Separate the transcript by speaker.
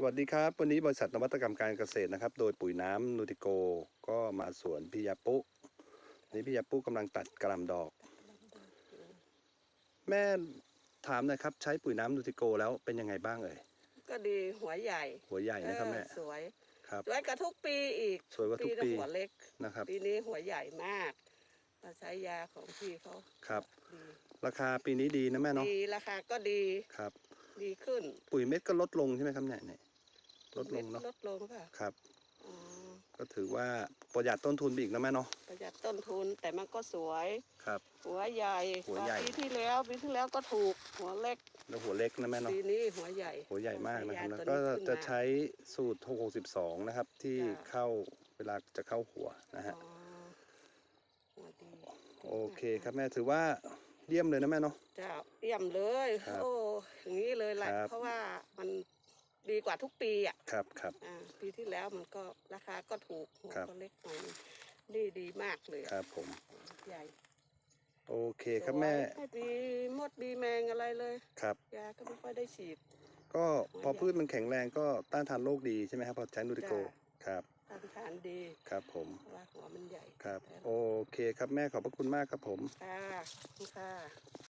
Speaker 1: สวัสดีครับ วันนี้บริษัทนวัตกรรมการเกษตรนะครับ โดยปุ๋ยน้ำนูติโกก็มาสวนพิยาปุนี่พิยาปุกำลังตัดกระหลำดอก แม่ถามหนะครับ ใช้ปุ๋ยน้ำนูติโกแล้วเป็นยังไงบ้างเอ่ย
Speaker 2: ก็ดีหัวใหญ่
Speaker 1: หัวใหญ่นะครับแม่
Speaker 2: เออสวย
Speaker 1: ครับ
Speaker 2: สวยกว่าทุกปีอีก
Speaker 1: สวยกว่าทุก
Speaker 2: ละ
Speaker 1: ปี
Speaker 2: หัวเล็ก
Speaker 1: นะครับ
Speaker 2: ปีนี้หัวใหญ่มากเราใช้ยาของพี่เขา
Speaker 1: ครับ
Speaker 2: ดี
Speaker 1: ราคาปีนี้ดีนะแม่เนาะ
Speaker 2: ดีราคาก็ดี
Speaker 1: ครับ
Speaker 2: ดีขึ้น
Speaker 1: ปุ๋ยเม็ดก็ลดลงใช่ไหมครับเนี่ยเนี่ย ลดลงเนาะ
Speaker 2: ลดลงป่ะ
Speaker 1: ครับ
Speaker 2: อ๋อ
Speaker 1: ก็ถือว่าประหยัดต้นทุนไปอีกนะแม่เนาะ
Speaker 2: ประหยัดต้นทุนแต่มันก็สวย
Speaker 1: ครับ
Speaker 2: หัวใหญ่
Speaker 1: หัวใหญ่
Speaker 2: กาปีที่แล้วปีที่แล้วก็ถูกหัวเล็ก
Speaker 1: แล้วหัวเล็กนะแม่เนาะ
Speaker 2: ปีนี้หัวใหญ่
Speaker 1: หัวใหญ่มากนะครับ
Speaker 2: ย
Speaker 1: แล้ว
Speaker 2: ตัว
Speaker 1: ก็
Speaker 2: ขึ้น
Speaker 1: จะ
Speaker 2: มา
Speaker 1: ใช้สูตร662นะครับ ที่
Speaker 2: จ้ะ
Speaker 1: เข้าเวลาจะเข้าหัวนะฮะ
Speaker 2: อ๋อหัวดี
Speaker 1: โอเคครับแม่ถือว่าเยี่ยมเลยนะแม่เนาะ
Speaker 2: เจ้าเยี่ยมเลย
Speaker 1: ครับ
Speaker 2: โอ้อย่างนี้เลยแหละ
Speaker 1: ครับ
Speaker 2: เพราะว่ามัน ดีกว่าทุกปีอะ
Speaker 1: ครับครับ
Speaker 2: อ่าปีที่แล้วมันก็ราคาก็ถูกหัว
Speaker 1: ครับ
Speaker 2: ก็เล็กหน่อยนี่ดีมากเลย
Speaker 1: ครับผม
Speaker 2: ใหญ่
Speaker 1: โอเคครับแม่
Speaker 2: สวยไม่มีมดมีแมงอะไรเลย
Speaker 1: ครับ
Speaker 2: ยาก็ไม่ค่อยได้ฉีด
Speaker 1: ก็พอพืชมันแข็งแรงก็ต้านทานโรคดีใช่ไหมครับพอใช้นูริโก
Speaker 2: จ้ะ
Speaker 1: ครับ
Speaker 2: ทานทานดี
Speaker 1: ครับผม
Speaker 2: เพราะว่าหัวมันใหญ่
Speaker 1: ครับ
Speaker 2: แล้ว
Speaker 1: โอเคครับแม่ขอบพระคุณมากครับผม
Speaker 2: ค่ะขอบคุณค่ะ